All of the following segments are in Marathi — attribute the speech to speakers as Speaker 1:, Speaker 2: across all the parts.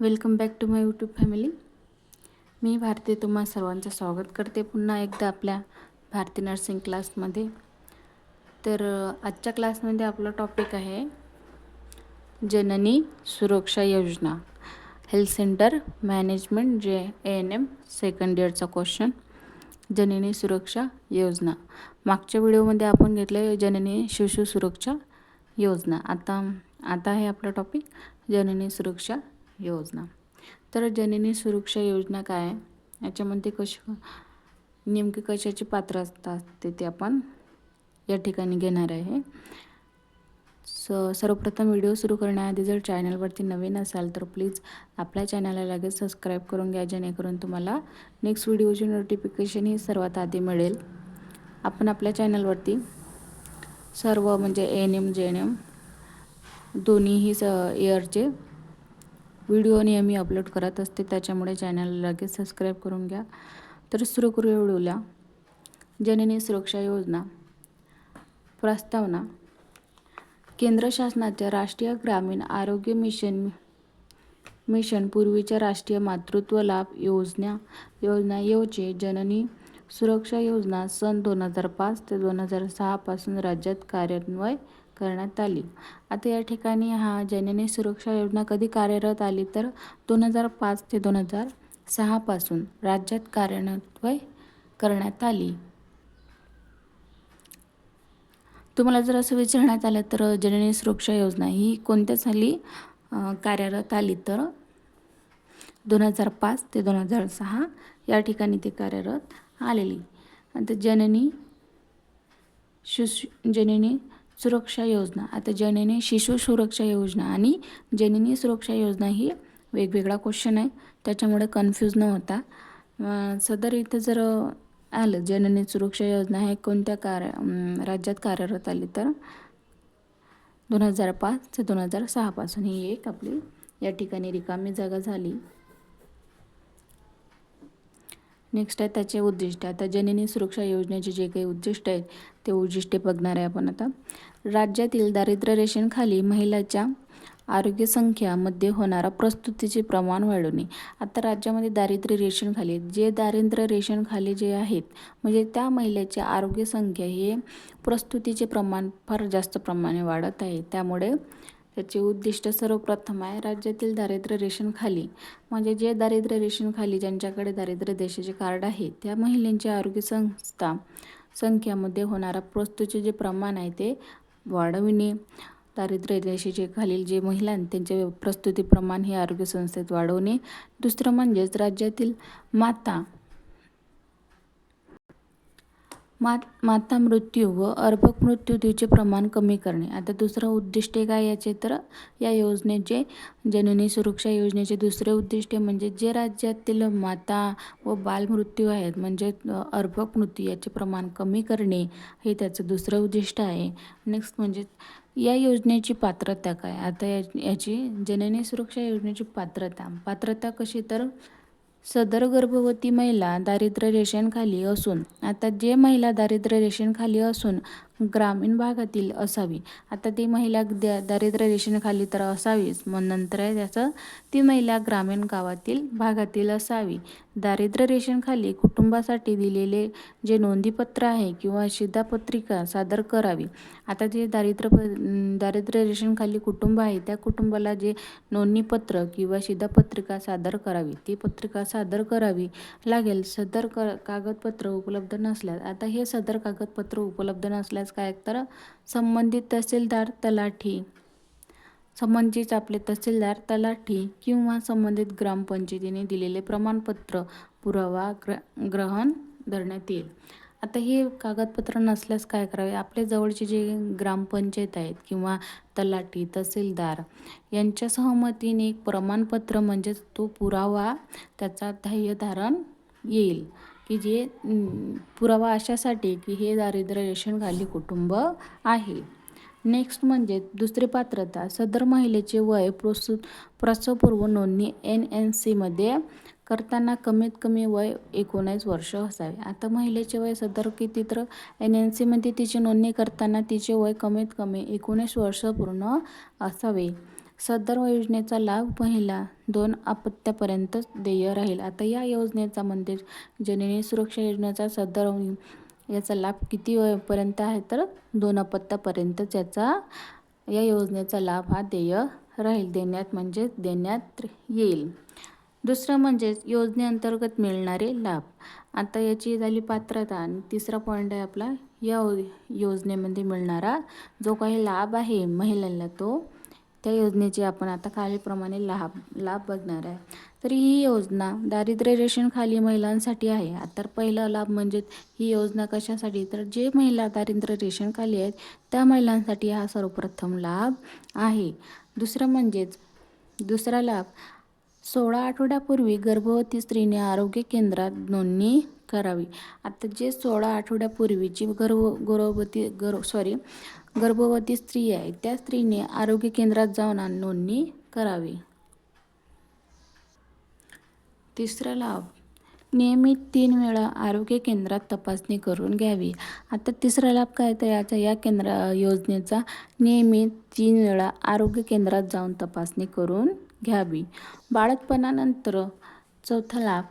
Speaker 1: Welcome back to my YouTube family. मी भारती तुम्हा सर्वांचं स्वागत करते पुन्हा एकदा आपल्या भारती नर्सिंग क्लासमध्ये. तर आजच्या क्लासमध्ये आपला टॉपिक आहे जननी सुरक्षा योजना. हेल्थ सेंटर मॅनेजमेंट जे ए एन एम सेकंड इयरचा क्वेश्चन जननी सुरक्षा योजना. मागच्या व्हिडिओमध्ये आपण घेतलं जननी शिशु सुरक्षा योजना. आता आता आहे आपला टॉपिक जननी सुरक्षा योजना. तर जननी सुरक्षा योजना काय? आहे याच्यामध्ये कश नेमकी कशाची पात्र असतात ते ते आपण या ठिकाणी घेणार आहे. स सर्वप्रथम व्हिडिओ सुरू करण्याआधी जर चॅनलवरती नवीन असाल तर प्लीज आपल्या चॅनलला लगेच सबस्क्राईब करून घ्या जेणेकरून तुम्हाला नेक्स्ट व्हिडिओची नोटिफिकेशन ही सर्वात आधी मिळेल. आपण आपल्या चॅनलवरती सर्व म्हणजे N M G N M दोन्हीही स इयरचे व्हिडिओ नेहमी अपलोड करत असते त्याच्यामुळे चॅनलला लगेच सबस्क्राईब करून घ्या. तर सुरू करूया व्हिडिओला जननी सुरक्षा योजना. प्रस्तावना. केंद्र शासनाच्या राष्ट्रीय ग्रामीण आरोग्य मिशन मिशन पूर्वीच्या राष्ट्रीय मातृत्व लाभ योजना योजना योचे जननी सुरक्षा योजना सन दोन हजार पाच ते दोन हजार सहापासून राज्यात कार्यान्वय करण्यात आली. आता या ठिकाणी हा जननी सुरक्षा योजना कधी कार्यरत आली तर दोन हजार पाच ते दोन हजार सहापासून राज्यात कार्यान्वय करण्यात आली. तुम्हाला जर असं विचारण्यात आलं तर जननी सुरक्षा योजना ही कोणत्या साली कार्यरत आली तर दोन हजार पाच ते दोन हजार सहा या ठिकाणी ती कार्यरत आलेली. आता जननी शिशु जननी सुरक्षा योजना. आता जननी शिशु सुरक्षा योजना आणि जननी सुरक्षा योजना ही वेगवेगळा क्वेश्चन आहे. त्याच्यामुळे कन्फ्यूज न होता. सदर इथं जर आलं जननी सुरक्षा योजना हे कोणत्या कार्य राज्यात कार्यरत आली तर? दोन हजार पाच ते दोन हजार सहापासून ही एक आपली या ठिकाणी रिकामी जागा झाली. नेक्स्ट आहे त्याचे उद्दिष्ट. आता जननी सुरक्षा योजनेचे जे काही उद्दिष्ट आहेत ते उद्दिष्टे बघणार आहे आपण आता. राज्यातील दारिद्र्य रेषेखाली महिलाच्या आरोग्यसंख्यामध्ये होणारा प्रस्तुतीचे प्रमाण वाढवणे आता राज्यामध्ये दारिद्र्य रेषेखाली जे दारिद्र्य रेषेखाली जे आहेत म्हणजे त्या महिलेचे आरोग्यसंख्या हे प्रस्तुतीचे प्रमाण फार जास्त प्रमाणे वाढत आहे. त्यामुळे त्याचे उद्दिष्ट सर्वप्रथम आहे राज्यातील दारिद्र्य रेषेखाली. म्हणजे जे दारिद्र्य रेषेखाली ज्यांच्याकडे दारिद्र्य देशाचे कार्ड आहे त्या महिलांची आरोग्य संस्था संख्यामध्ये होणारा प्रस्तुतीचे जे प्रमाण आहे ते वाढविणे. दारिद्र्य रेषेचे खालील जे महिला त्यांचे प्रस्तुती प्रमाण हे आरोग्य संस्थेत वाढवणे. दुसरं म्हणजेच राज्यातील माता मात माता मृत्यू व अर्भक मृत्यूचे प्रमाण कमी करणे. आता दुसरं उद्दिष्टे काय याचे? तर या योजनेचे जननी सुरक्षा योजनेचे दुसरे उद्दिष्टे म्हणजे जे राज्यातील माता व बालमृत्यू आहेत म्हणजे अर्भक मृत्यू याचे प्रमाण कमी करणे हे त्याचं दुसरं उद्दिष्ट आहे. नेक्स्ट म्हणजे या योजनेची पात्रता काय? आता या याची जननी सुरक्षा योजनेची पात्रता. पात्रता कशी? तर सदर गर्भवती महिला दारिद्र्य रेषेखाली असून आता जे महिला दारिद्र्य रेषेखाली असून ग्रामीण भागातील असावी. आता ती महिला द दारिद्र्य रेषेखाली तर असावीच मग नंतर आहे त्याचं ती महिला ग्रामीण गावातील भागातील असावी. दारिद्र्य रेषेखाली कुटुंबासाठी दिलेले जे नोंदीपत्र आहे किंवा शिधापत्रिका सादर करावी. आता जे दारिद्र्य प- दारिद्र्य रेषेखाली कुटुंब आहे त्या कुटुंबाला जे नोंदणीपत्र किंवा शिधापत्रिका सादर करावी ती पत्रिका सादर करावी लागेल. सदर क कागदपत्र उपलब्ध नसल्यास आता हे सदर कागदपत्र उपलब्ध नसल्यास काय? तर संबंधित तहसीलदार तलाठी. संबंधित आपले तहसीलदार तलाठी किंवा संबंधित ग्रामपंचायतीने दिलेले प्रमाणपत्र पुरावा ग्र ग्रहण धरण्यात येईल. आता हे कागदपत्र नसल्यास काय करावे? आपल्या जवळचे जे ग्रामपंचायत आहेत किंवा तलाठी तहसीलदार यांच्या सहमतीने एक प्रमाणपत्र म्हणजेच तो पुरावा त्याचा ध्येय धारण येईल. की जे पुरावा अशासाठी की हे दारिद्र्य रेषेखाली कुटुंब आहे. नेक्स्ट म्हणजे दुसरी पात्रता सदर महिलेचे वय प्रस्तुत प्रसवपूर्व नोंदणी एन एन सीमध्ये करताना कमीत कमी वय एकोणीस वर्ष असावे. आता महिलेचे वय सदर किती तर एन एन सीमध्ये तिची नोंदणी करताना तिचे वय कमीत कमी एकोणीस वर्ष पूर्ण असावे. सदर योजनेचा लाभ महिला दोन अपत्यापर्यंत देय राहील. आता या योजनेचा म्हणजे जननी सुरक्षा योजनेचा सदर याचा लाभ किती वयपर्यंत आहे? तर दोन अपत्यापर्यंतच याचा या योजनेचा लाभ हा देय राहील. देण्यात म्हणजे देण्यात येईल. दुसरं म्हणजेच योजनेअंतर्गत मिळणारे लाभ. आता याची झाली पात्रता आणि तिसरा पॉईंट आहे आपला. या योजनेमध्ये मिळणारा जो काही लाभ आहे महिलांना तो त्या योजनेचे आपण आता खालीलप्रमाणे लाभ लाभ बघणार आहे. तर ही योजना दारिद्र्य रेषेखाली महिलांसाठी आहे. तर पहिला लाभ म्हणजे ही योजना कशासाठी? तर जे महिला दारिद्र्य रेषेखाली आहेत त्या महिलांसाठी हा सर्वप्रथम लाभ आहे. दुसरं म्हणजेच दुसरा लाभ सोळा आठवड्यापूर्वी गर्भवती स्त्रीने आरोग्य केंद्रात नोंदणी करावी. आता जे सोळा आठवड्यापूर्वीची गर्भ गर्भवती गर्व सॉरी गर्भवती स्त्री आहे. त्या स्त्रीने आरोग्य केंद्रात जाऊन नोंदणी करावी. तिसरा लाभ. नियमित तीन वेळा आरोग्य केंद्रात तपासणी करून घ्यावी. आता तिसरा लाभ काय तर याचा या केंद्र योजनेचा नियमित तीन वेळा आरोग्य केंद्रात जाऊन तपासणी करून घ्यावी. बाळतपणानंतर चौथा लाभ.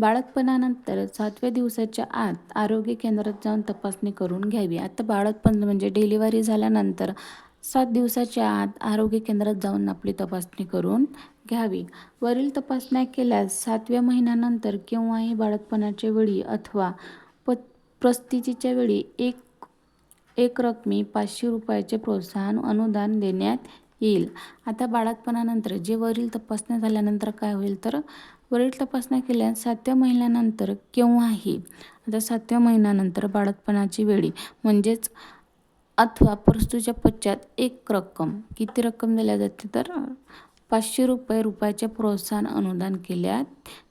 Speaker 1: बाळकपणानंतर सातव्या दिवसाच्या आत आरोग्य केंद्रात जाऊन तपासणी करून घ्यावी. आता बाळकपण म्हणजे डिलिव्हरी झाल्यानंतर सात दिवसाच्या आत आरोग्य केंद्रात जाऊन आपली तपासणी करून घ्यावी. वरील तपासण्या केल्यास सातव्या महिन्यानंतर केव्हाही बाळकपणाच्या वेळी अथवा प प्रस्थितीच्या वेळी एक एक रकमी पाचशे रुपयाचे प्रोत्साहन अनुदान देण्यात येईल. आता बाळकपणानंतर जे वरील तपासण्या झाल्यानंतर काय होईल तर वरील तपासण्या केल्यास सातव्या महिन्यानंतर केव्हाही आता सातव्या महिन्यानंतर बाळतपणाची वेळी म्हणजेच अथवा प्रस्तूच्या पश्चात एक रक्कम किती रक्कम दिल्या जाते? तर पाचशे रुपये रुपयाचे प्रोत्साहन अनुदान केल्यात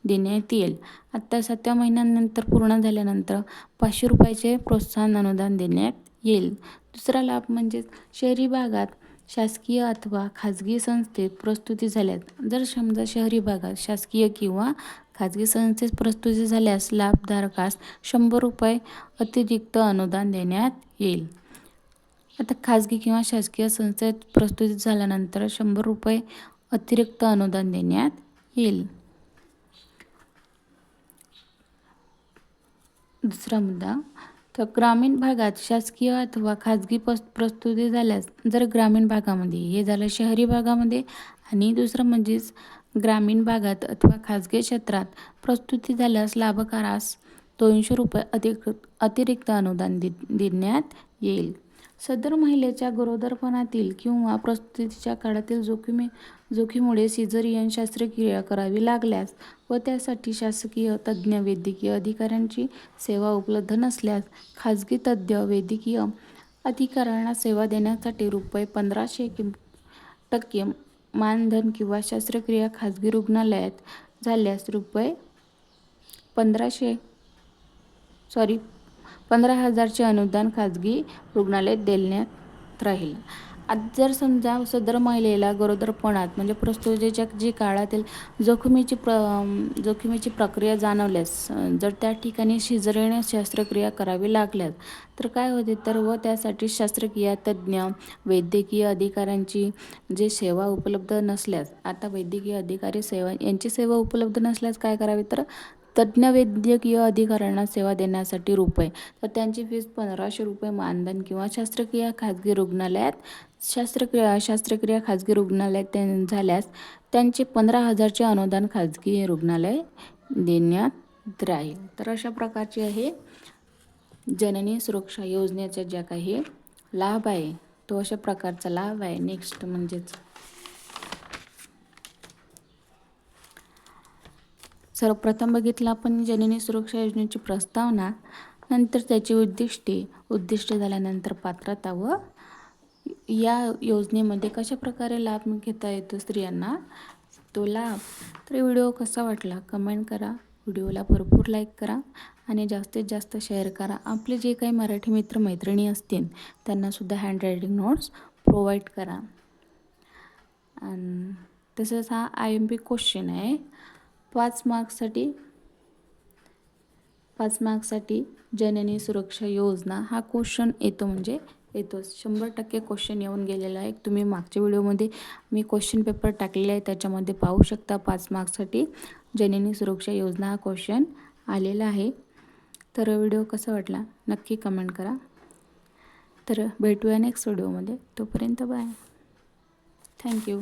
Speaker 1: देण्यात येईल. आत्ता सातव्या महिन्यानंतर पूर्ण झाल्यानंतर पाचशे रुपयाचे प्रोत्साहन अनुदान देण्यात येईल. दुसरा लाभ म्हणजेच शहरी भागात शासकीय अथवा खाजगी संस्थेत प्रस्तुती झाल्यात. जर समजा शहरी भागात शासकीय किंवा खाजगी संस्थेत प्रस्तुती झाल्यास लाभधारकास शंभर रुपये अतिरिक्त अनुदान देण्यात येईल. आता खाजगी किंवा शासकीय संस्थेत प्रस्तुती झाल्यानंतर शंभर रुपये अतिरिक्त अनुदान देण्यात येईल. दुसरा मुद्दा तर ग्रामीण भागात शासकीय अथवा खाजगी पस प्रस्तुती झाल्यास जर ग्रामीण भागामध्ये हे झालं शहरी भागामध्ये आणि दुसरं म्हणजेच ग्रामीण भागात अथवा खाजगी क्षेत्रात प्रस्तुती झाल्यास लाभकारास दोनशे रुपये अधिक अतिरिक्त अनुदान दे देण्यात येईल. सदर महिलेच्या गरोदरपणातील किंवा प्रस्तुतीच्या काळातील जोखिमे जोखीमुळे सिझरियन शस्त्रक्रिया करावी लागल्यास व त्यासाठी शासकीय तज्ज्ञ वैद्यकीय अधिकाऱ्यांची सेवा उपलब्ध नसल्यास खाजगी तज्ज्ञ वैद्यकीय अधिकाऱ्यांना सेवा देण्यासाठी रुपये पंधराशे कि टक्के मानधन किंवा शस्त्रक्रिया खाजगी रुग्णालयात झाल्यास रुपये पंधराशे सॉरी पंधरा हजारचे अनुदान खाजगी रुग्णालयात देण्यात राहील. आज जर समजा सदर महिलेला गरोदरपणात म्हणजे प्रस्तुतीच्या जी काळातील जोखमीची प्र जोखमीची प्रक्रिया जाणवल्यास जर त्या ठिकाणी शिजरेने शस्त्रक्रिया करावी लागल्यास तर काय होते? तर व त्यासाठी शस्त्रक्रिया तज्ज्ञ वैद्यकीय अधिकाऱ्यांची जे सेवा उपलब्ध नसल्यास आता वैद्यकीय अधिकारी सेवा यांची सेवा उपलब्ध नसल्यास काय करावे? तर तज्ज्ञ वैद्यकीय अधिकाऱ्यांना सेवा देण्यासाठी रुपये. तर त्यांची फीस पंधराशे रुपये मानधन किंवा शस्त्रक्रिया खाजगी रुग्णालयात शस्त्रक्रिया शस्त्रक्रिया खाजगी रुग्णालयात झाल्यास त्यांचे पंधरा हजारचे अनुदान खाजगी रुग्णालय देण्यात राहील. तर अशा प्रकारचे आहे. जननी सुरक्षा योजनेचा ज्या काही लाभ आहे तो अशा प्रकारचा लाभ आहे. नेक्स्ट म्हणजेच सर्वप्रथम बघितलं आपण जननी सुरक्षा योजनेची प्रस्तावना नंतर त्याची उद्दिष्टे उद्दिष्ट झाल्यानंतर पात्रता व या योजनेमध्ये कशा प्रकारे लाभ घेता येतो स्त्रियांना? तो लाभ. तर व्हिडिओ कसा वाटला? कमेंट करा. व्हिडिओला भरपूर लाईक करा आणि जास्तीत जास्त शेअर करा. आपले जे काही मराठी मित्र मैत्रिणी असतील त्यांनासुद्धा हँडरायटिंग नोट्स प्रोव्हाइड करा. आणि तसंच हा आय एम पी क्वेश्चन आहे. पाच मार्क्ससाठी पाच मार्क्ससाठी जननी सुरक्षा योजना हा क्वेश्चन येतो म्हणजे येतोच. शंभर टक्के क्वेश्चन येऊन गेलेला आहे. तुम्ही मागच्या व्हिडिओमध्ये मी क्वेश्चन पेपर टाकलेला आहे त्याच्यामध्ये पाहू शकता पाच मार्क्ससाठी जननी सुरक्षा योजना हा क्वेश्चन आलेला आहे. तर व्हिडिओ कसा वाटला नक्की कमेंट करा. तर भेटूया नेक्स्ट व्हिडिओमध्ये तोपर्यंत बाय थँक्यू